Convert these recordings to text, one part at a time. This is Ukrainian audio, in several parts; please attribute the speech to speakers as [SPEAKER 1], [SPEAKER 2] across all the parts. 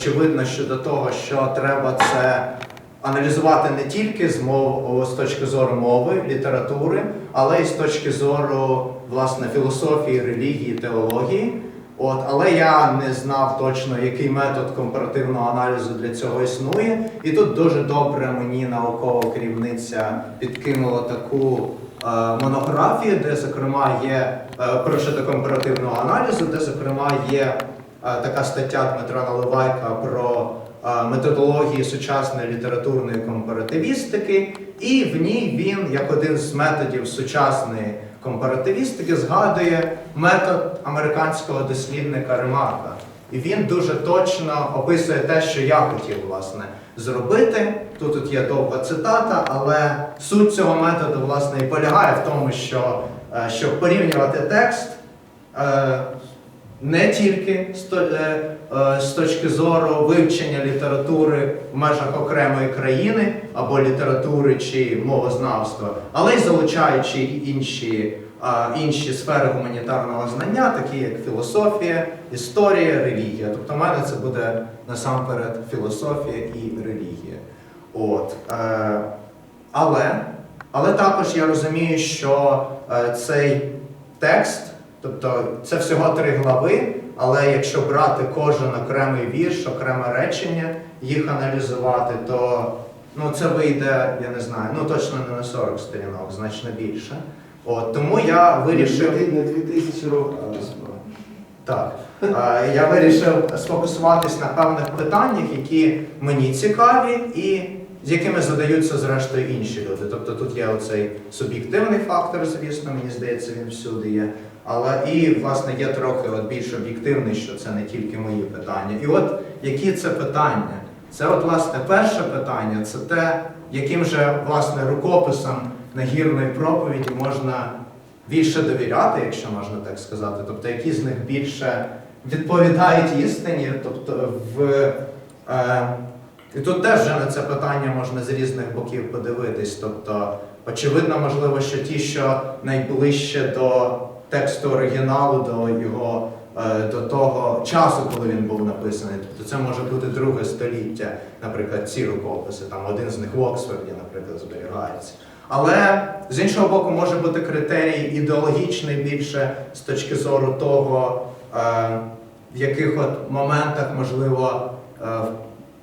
[SPEAKER 1] очевидно щодо того, що треба це аналізувати не тільки з мов, з точки зору мови, літератури, але й з точки зору власне філософії, релігії, теології. От, але я не знав точно, який метод компаративного аналізу для цього існує. І тут дуже добре мені наукова керівниця підкинула таку е, монографію, де, зокрема, є е, прочито компаративного аналізу, де, зокрема, є така стаття Дмитра Наливайка про методології сучасної літературної компаративістики, і в ній він, як один з методів сучасної компаративістики, згадує метод американського дослідника Ремарка. І він дуже точно описує те, що я хотів власне зробити. Тут, тут є довга цитата, але суть цього методу власне і полягає в тому, що е, щоб порівнювати текст е, не тільки е, е, з точки зору вивчення літератури в межах окремої країни або літератури чи мовознавства, але й залучаючи інші, інші сфери гуманітарного знання, такі як філософія, історія, релігія. Тобто, в мене це буде насамперед філософія і релігія. От, е, але, але також я розумію, що цей текст, тобто це всього три глави, але якщо брати кожен окремий вірш, окреме речення, їх аналізувати, то ну, це вийде, я не знаю, ну точно не на 40 сторінок, значно більше. От, тому я вирішив.
[SPEAKER 2] На 2000 років.
[SPEAKER 1] Так. Я вирішив сфокусуватись на певних питаннях, які мені цікаві, і з якими задаються зрештою інші люди. Тобто тут є оцей суб'єктивний фактор, звісно, мені здається, він всюди є. Але і, власне, є трохи от більш об'єктивний, що це не тільки мої питання. І от які це питання? Це, от, власне, перше питання це те, яким же власне рукописам нагірної проповіді можна більше довіряти, якщо можна так сказати, тобто які з них більше відповідають істині, тобто в. Е, і тут теж вже на це питання можна з різних боків подивитись. Тобто, очевидно, можливо, що ті, що найближче до тексту оригіналу, до його е, до того часу, коли він був написаний, тобто це може бути друге століття, наприклад, ці рукописи, там один з них в Оксфорді, наприклад, зберігається. Але з іншого боку, може бути критерій ідеологічний більше з точки зору того, е, в яких от моментах, можливо, е,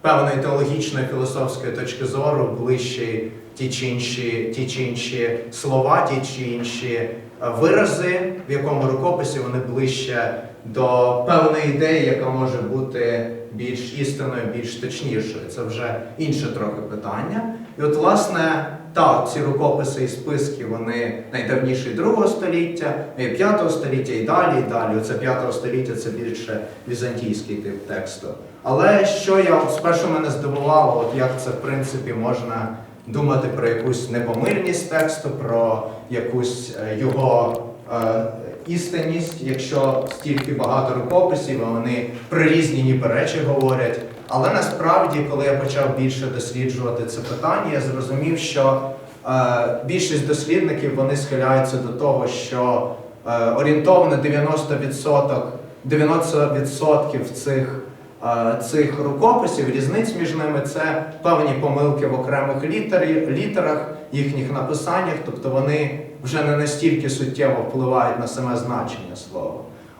[SPEAKER 1] певної теологічної філософської точки зору ближчі ті чи інші, ті чи інші слова, ті чи інші вирази, в якому рукописі вони ближче до певної ідеї, яка може бути більш істинною, більш точнішою. Це вже інше трохи питання. І от, власне, так, ці рукописи і списки, вони найдавніші другого століття, і 5 століття і далі, і далі. Оце 5 століття це більше візантійський тип тексту. Але що я спершу мене здивувало, от як це в принципі можна думати про якусь непомильність тексту, про якусь е, його е, істинність, якщо стільки багато рукописів, а вони про різні ніби речі говорять. Але насправді, коли я почав більше досліджувати це питання, я зрозумів, що е, більшість дослідників вони схиляються до того, що е, орієнтовно 90%, 90% цих, цих рукописів, різниць між ними це певні помилки в окремих літерах, їхніх написаннях, тобто вони вже не настільки суттєво впливають на саме значення слова.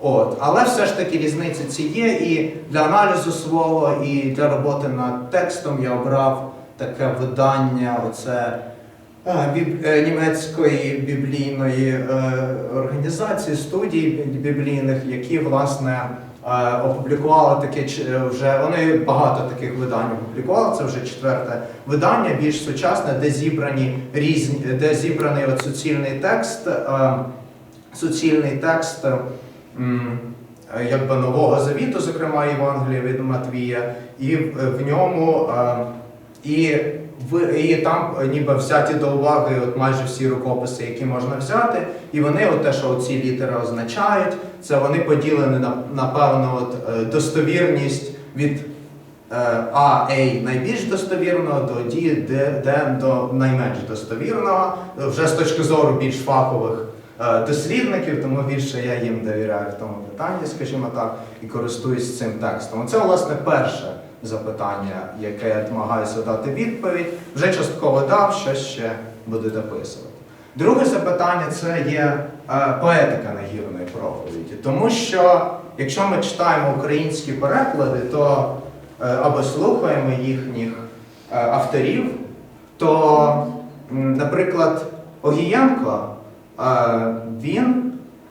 [SPEAKER 1] От, але все ж таки різниці ці є, і для аналізу свого, і для роботи над текстом я обрав таке видання, оце е, біб- е, німецької біблійної е, організації, студії біблійних, які власне е, опублікували таке е, вже вони багато таких видань опублікували. Це вже четверте видання, більш сучасне, де зібрані різні, де зібраний от суцільний текст. е, суцільний текст якби Нового Завіту, зокрема Євангелія від Матвія, і в, ньому і, і там е, ніби взяті до уваги от майже всі рукописи, які можна взяти, і вони, от те, що ці літери означають, це вони поділені на, на певну от, е, достовірність від е, А, A найбільш достовірного до D, D, D до найменш достовірного, вже з точки зору більш фахових дослідників, тому більше я їм довіряю в тому питанні, скажімо так, і користуюсь цим текстом. Це, власне, перше запитання, яке я намагаюся дати відповідь. Вже частково дав, що ще буду дописувати. Друге запитання це є е, поетика нагірної проповіді. Тому що, якщо ми читаємо українські переклади, то е, або слухаємо їхніх е, авторів, то, наприклад, Огієнко, він,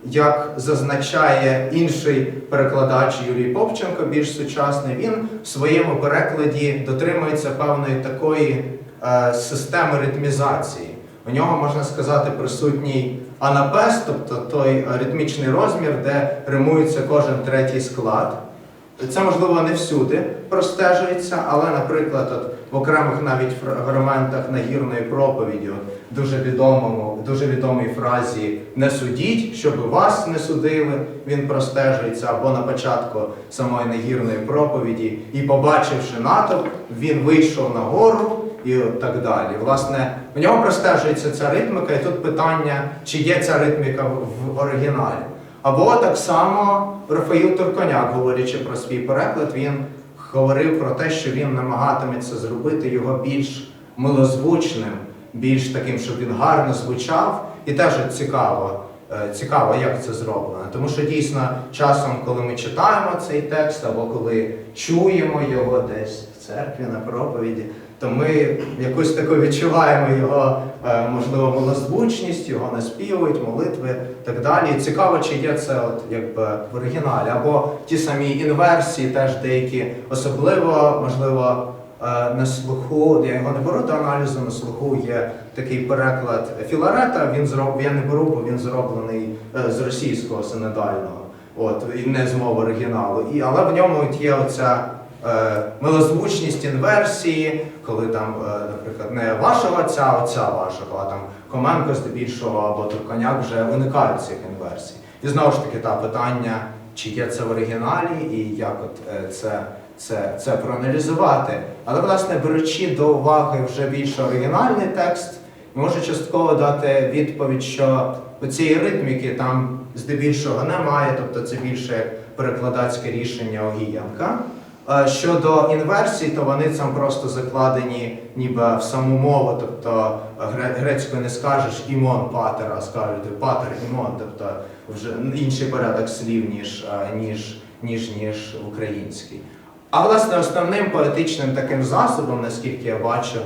[SPEAKER 1] як зазначає інший перекладач Юрій Попченко, більш сучасний, він в своєму перекладі дотримується певної такої е, системи ритмізації. У нього, можна сказати, присутній анапес, тобто той ритмічний розмір, де римується кожен третій склад. Це можливо не всюди простежується, але, наприклад, от в окремих навіть фрагментах нагірної проповіді, дуже відомому, дуже відомій фразі не судіть, щоб вас не судили, він простежується, або на початку самої нагірної проповіді, і побачивши натовп, він вийшов на гору і так далі. Власне, в нього простежується ця ритмика, і тут питання, чи є ця ритміка в оригіналі. Або так само Рафаїл Турконяк, говорячи про свій переклад, він говорив про те, що він намагатиметься зробити його більш милозвучним, більш таким, щоб він гарно звучав. І теж цікаво, е, цікаво, як це зроблено. Тому що дійсно часом, коли ми читаємо цей текст, або коли чуємо його десь в церкві на проповіді, то ми якусь таку відчуваємо його, е, можливо, милозвучність, його наспівують, молитви так далі. Цікаво, чи є це от якби в оригіналі, або ті самі інверсії, теж деякі, особливо, можливо, на слуху, я його не беру до аналізу, на слуху є такий переклад Філарета, він зроб, я не беру, бо він зроблений е, з російського синодального, от, і не з мови оригіналу. І, але в ньому є оця е, милозвучність інверсії, коли там, е, наприклад, не вашого отця, а отця вашого, а там Коменко здебільшого або Турконяк вже уникають цих інверсій. І знову ж таки, та питання, чи є це в оригіналі, і як от е, це, це, це проаналізувати. Але, власне, беручи до уваги вже більш оригінальний текст, можу частково дати відповідь, що цієї ритміки там здебільшого немає, тобто це більше перекладацьке рішення Огієнка. Е, Щодо інверсій, то вони там просто закладені ніби в саму мову, тобто гре- грецькою не скажеш імон патер, а скажуть патер імон, тобто вже інший порядок слів, ніж, ніж, ніж, ніж в українській. А власне основним поетичним таким засобом, наскільки я бачу,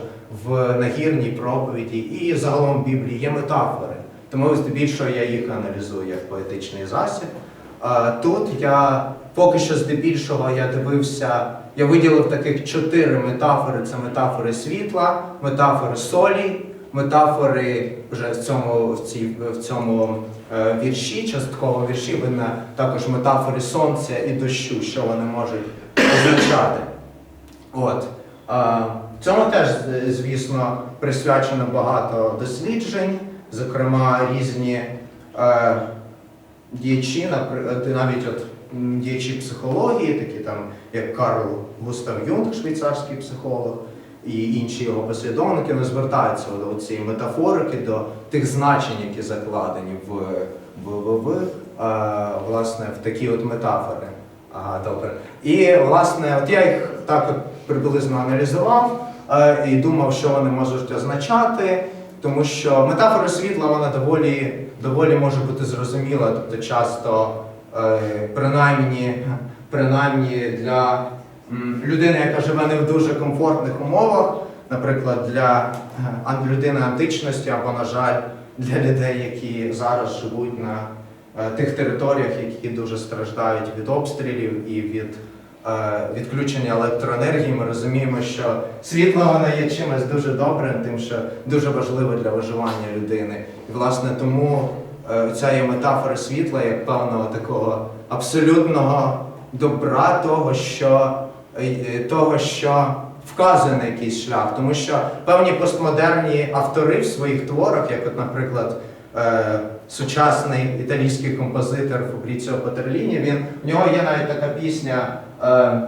[SPEAKER 1] в нагірній проповіді і загалом в Біблії є метафори. Тому здебільшого я їх аналізую як поетичний засіб. Тут я поки що здебільшого я дивився, я виділив таких чотири метафори: це метафори світла, метафори солі, метафори вже в цьому, в цій, в цьому е, вірші, частково вірші, видно також метафори сонця і дощу, що вони можуть означати. От. Цьому теж, звісно, присвячено багато досліджень, зокрема різні е, діячі, навіть от діячі психології, такі там, як Карл Густав Юнг, швейцарський психолог, і інші його послідовники, вони звертаються до цієї метафорики, до тих значень, які закладені в, в, в, в е, власне, в такі от метафори. Ага, добре. І власне, от я їх так от приблизно аналізував е, і думав, що вони можуть означати, тому що метафора світла вона доволі, доволі може бути зрозуміла, тобто часто, е, принаймні, принаймні для людини, яка живе не в дуже комфортних умовах, наприклад, для людини античності або, на жаль, для людей, які зараз живуть на тих територіях, які дуже страждають від обстрілів і від е, відключення електроенергії, ми розуміємо, що світло воно є чимось дуже добрим, тим, що дуже важливо для виживання людини. І власне тому е, ця є метафора світла як певного такого абсолютного добра, того, що, е, е, того, що вказує на якийсь шлях, тому що певні постмодерні автори в своїх творах, як, от, наприклад, е, сучасний італійський композитор Фабріціо Патерліні, він в нього є навіть така пісня. е,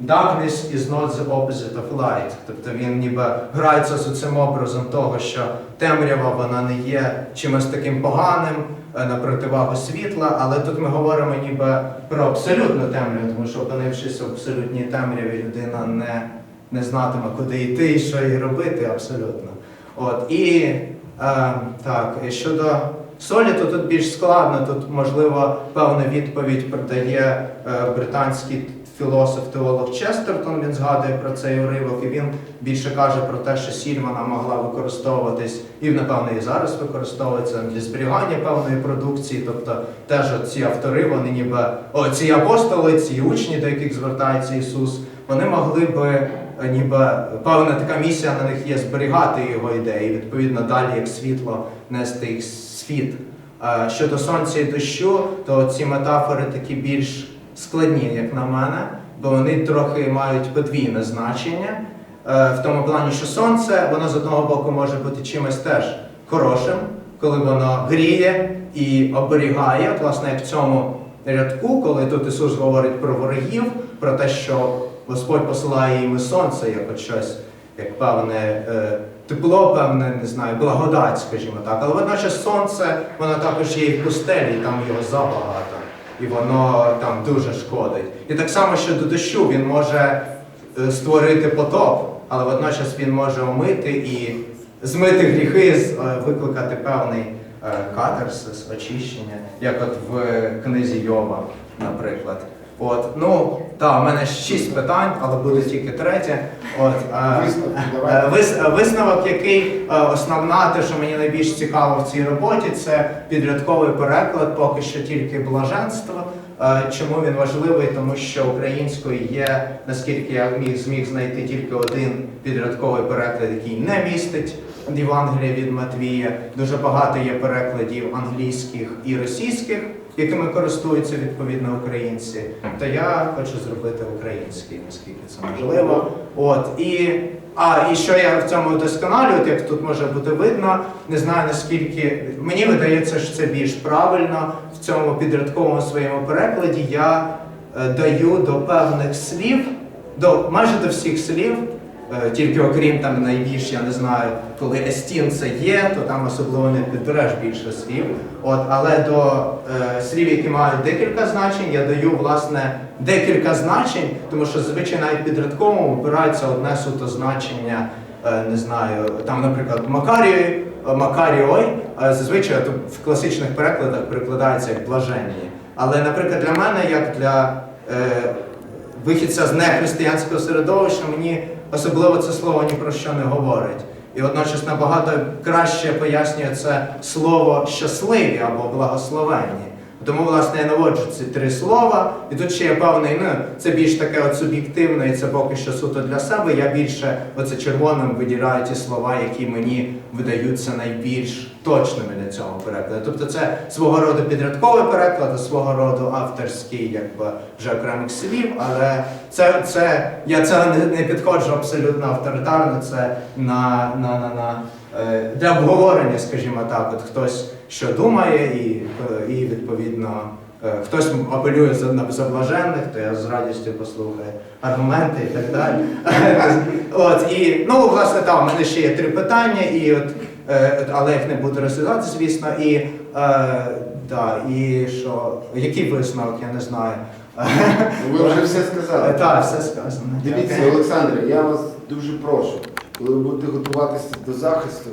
[SPEAKER 1] Darkness is not the opposite of light. Тобто він ніби грається з цим образом того, що темрява вона не є чимось таким поганим, е, на противагу світла, але тут ми говоримо ніби про абсолютну темряву, тому що опинившись в абсолютній темряві, людина не, не знатиме, куди йти і що їй робити абсолютно. От, і е, так, і щодо солі, то тут більш складно. Тут, можливо, певну відповідь продає е, британський філософ-теолог Честертон. Він згадує про цей уривок, і він більше каже про те, що сіль вона могла використовуватись і, напевно, і зараз використовується для зберігання певної продукції. Тобто, теж ці автори, вони ніби о, ці апостоли, ці учні, до яких звертається Ісус, вони могли би е, ніби певна така місія на них є зберігати його ідеї, відповідно далі як світло нести їх світ. Е, Щодо сонця і дощу, то ці метафори такі більш складні, як на мене, бо вони трохи мають подвійне значення. Е, В тому плані, що сонце, воно з одного боку може бути чимось теж хорошим, коли воно гріє і оберігає, власне, як в цьому рядку, коли тут Ісус говорить про ворогів, про те, що Господь посилає їм сонце, як от щось, як певне е, тепло, певне, не знаю, благодать, скажімо так. Але водночас сонце, воно також є і в пустелі, там його забагато, і воно там дуже шкодить. І так само щодо дощу, він може е, створити потоп, але водночас він може омити і змити гріхи, е, викликати певний катарсис, очищення, як от в книзі Йова, наприклад. От, ну, так, у мене шість питань, але буде тільки третє. От, е, е, вис- висновок, який е, основна, те, що мені найбільш цікаво в цій роботі, це підрядковий переклад, поки що тільки блаженство. Е, Чому він важливий? Тому що українською є, наскільки я міг зміг знайти тільки один підрядковий переклад, який не містить Євангелія від Матвія. Дуже багато є перекладів англійських і російських, якими користуються відповідно українці. То я хочу зробити український, наскільки це можливо. От і а і що я в цьому вдосконалюю, от як тут може бути видно, не знаю наскільки мені видається, що це більш правильно в цьому підрядковому своєму перекладі. Я е, даю до певних слів, до майже до всіх слів. Е, Тільки окрім там найбільш, я не знаю, коли естін це є, то там особливо не підбереш більше слів. От, але до е, слів, які мають декілька значень, я даю власне декілька значень, тому що зазвичай навіть підрядковому вибирається одне суто значення, е, не знаю, там, наприклад, Макарій, Макаріой, е, зазвичай в класичних перекладах перекладається як блаженні. Але, наприклад, для мене, як для е, вихідця з нехристиянського середовища, мені особливо це слово ні про що не говорить. І водночас набагато краще пояснює це слово щасливі або благословенні. Тому, власне, я наводжу ці три слова, і тут ще є певний, ну, це більш таке от суб'єктивне, і це поки що суто для себе. Я більше оце червоним виділяю ті слова, які мені видаються найбільш точними для цього перекладу. Тобто це свого роду підрядковий переклад, а свого роду авторський, якби вже окремих слів, але це, це я це не, підходжу абсолютно авторитарно. Це на, на, на, на е, для обговорення, скажімо так, от хтось що думає, і, е, і відповідно. е, Хтось апелює за, блаженних, то я з радістю послухаю аргументи і так далі. От, і, ну, власне, там у мене ще є три питання, і от, е, але їх не буду розглядати, звісно. І, да, і що, який висновок, я не знаю.
[SPEAKER 2] Ви вже все сказали.
[SPEAKER 1] Так, все сказано.
[SPEAKER 2] Дивіться, Олександре, я вас дуже прошу, коли ви будете готуватися до захисту,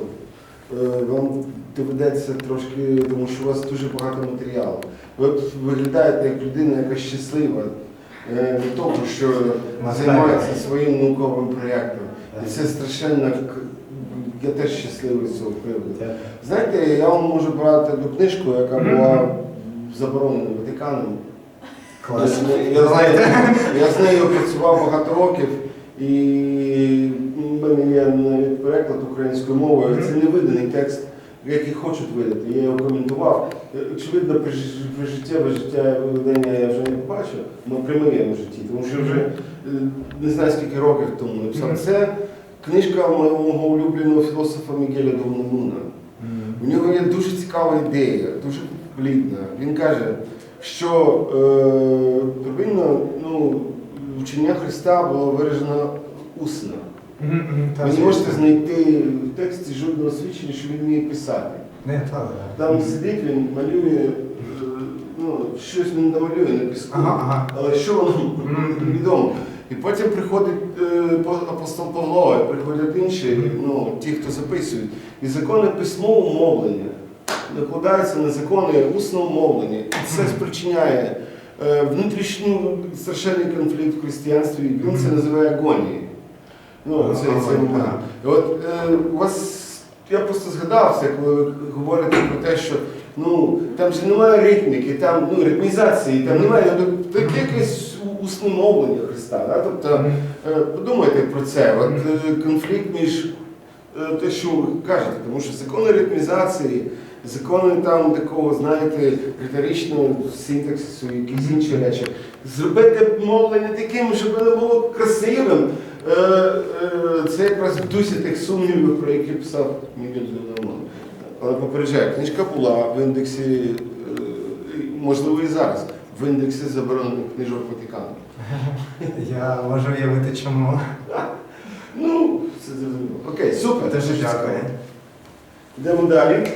[SPEAKER 2] вам доведеться трошки, тому що у вас дуже багато матеріалу. Ви виглядаєте як людина, яка щаслива е, від того, що займається своїм науковим проєктом. І це страшенно. Я теж щасливий з цього приводу. Знаєте, я вам можу брати одну книжку, яка була заборонена Ватиканом. Я з нею працював багато років, і в мене є навіть переклад українською мовою. Це не виданий текст, який хочуть видати. Я його коментував. Очевидно, при, жи- при життя видання я вже не побачив, ну при моєму житті, тому що вже е, не знаю скільки років тому написав. Це книжка мого улюбленого філософа Мігеля Довномуна. У нього є дуже цікава ідея, дуже плідна. Він каже, що е, первинно ну, вчення Христа було виражено усно. Ви не можете знайти в тексті жодного свідчення, що він вміє писати. Там сидить, він малює, е, ну, щось він намалює на піску. Але що воно
[SPEAKER 1] Мгм.
[SPEAKER 2] невідомо. І потім приходить е, апостол Павло, і приходять інші, ну, ті, хто записують. І закони письмового мовлення накладаються на закони усного мовлення. І це спричиняє е, внутрішній страшенний конфлікт в християнстві, він це називає агонією. Ну, це, це. І от е, у вас, я просто згадався, коли ви говорите про те, що ну, там же немає ритміки, там ну, ритмізації, там немає ну, таке якесь усне мовлення Христа. Да? Тобто, е, подумайте про це. От е, конфлікт між е, те, що ви кажете, тому що закони ритмізації, закони там такого, знаєте, риторичного синтаксису, якісь інші речі. Зробити мовлення таким, щоб воно було красивим. Е, е, Це якраз в дусі тих сумнівів, про які писав Мігель. Але попереджаю, книжка була в індексі, е, можливо і зараз, в індексі заборонених книжок Ватикану.
[SPEAKER 1] Я можу уявити, чому.
[SPEAKER 2] Ну, це зрозуміло. Окей, супер.
[SPEAKER 1] Дуже дякую.
[SPEAKER 2] Йдемо далі.